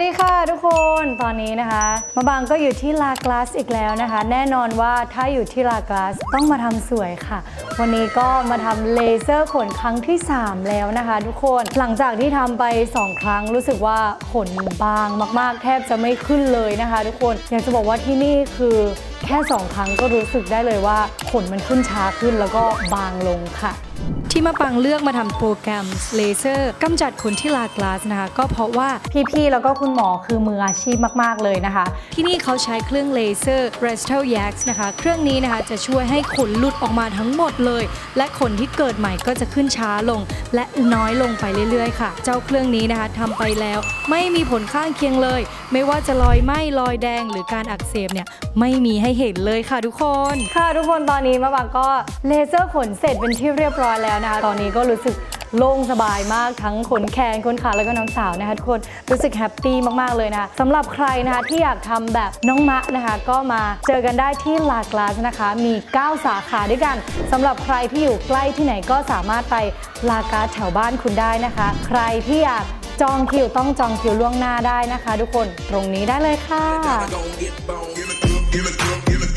สวัสดีค่ะทุกคนตอนนี้นะคะ มาบางก็อยู่ที่ลากลาสอีกแล้วนะคะ แน่นอนว่าถ้าอยู่ที่ลากลาสต้องมาทำสวยค่ะ วันนี้ก็มาทำเลเซอร์ขนครั้งที่ 3 แล้วนะคะ ทุกคนหลังจากที่ทำไป 2 ครั้งรู้สึกว่าขนบางมาก ๆ แทบจะไม่ขึ้นเลยนะคะ ทุกคนอยากจะบอกว่าที่นี่คือ ค่ 2 ครั้งก็รู้สึกได้เลยว่าขนมันขึ้นช้าขึ้นแล้วก็บางลงค่ะ ที่มาปังเลือกมาทำโปรแกรมเลเซอร์กำจัดขนที่ลากลาสนะคะ ก็เพราะว่าพี่ๆ แล้วก็คุณหมอคือมืออาชีพมากๆเลยนะคะ ที่นี่เขาใช้เครื่องเลเซอร์ r e s t a l Yax นะคะ เครื่องนี้นะคะจะช่วยให้ขนหลุดออกมาทั้งหมดเลย และขนที่เกิดใหม่ก็จะขึ้นช้าลง และน้อยลงไปเรื่อยๆ ค่ะ เจ้าเครื่องนี้นะคะทำไปแล้วไม่มีผลข้างเคียงเลย ไม่ว่าจะรอยไหม้รอยแดงหรือการอักเสบเนี่ยไม่มีให้เห็นเลยค่ะทุกคน ค่ะทุกคนตอนนี้มาบางก็เลเซอร์ขนเสร็จเป็นที่เรียบร้อยแล้วนะคะตอนนี้ก็รู้สึกโล่งสบายมากทั้งขนแขนขนขาแล้วก็น้องสาวนะคะทุกคนรู้สึกแฮปปี้มากๆเลยนะคะสำหรับใครนะคะที่อยากทำแบบน้องมะนะคะ ก็มาเจอกันได้ที่ลากลาสนะคะ มี 9 สาขาด้วยกันสำหรับใครที่อยู่ใกล้ที่ไหนก็สามารถไปลากาแถวบ้านคุณได้นะคะ ใครที่อยากจองคิวต้องจองคิวล่วงหน้าได้นะคะ ทุกคนตรงนี้ได้เลยค่ะ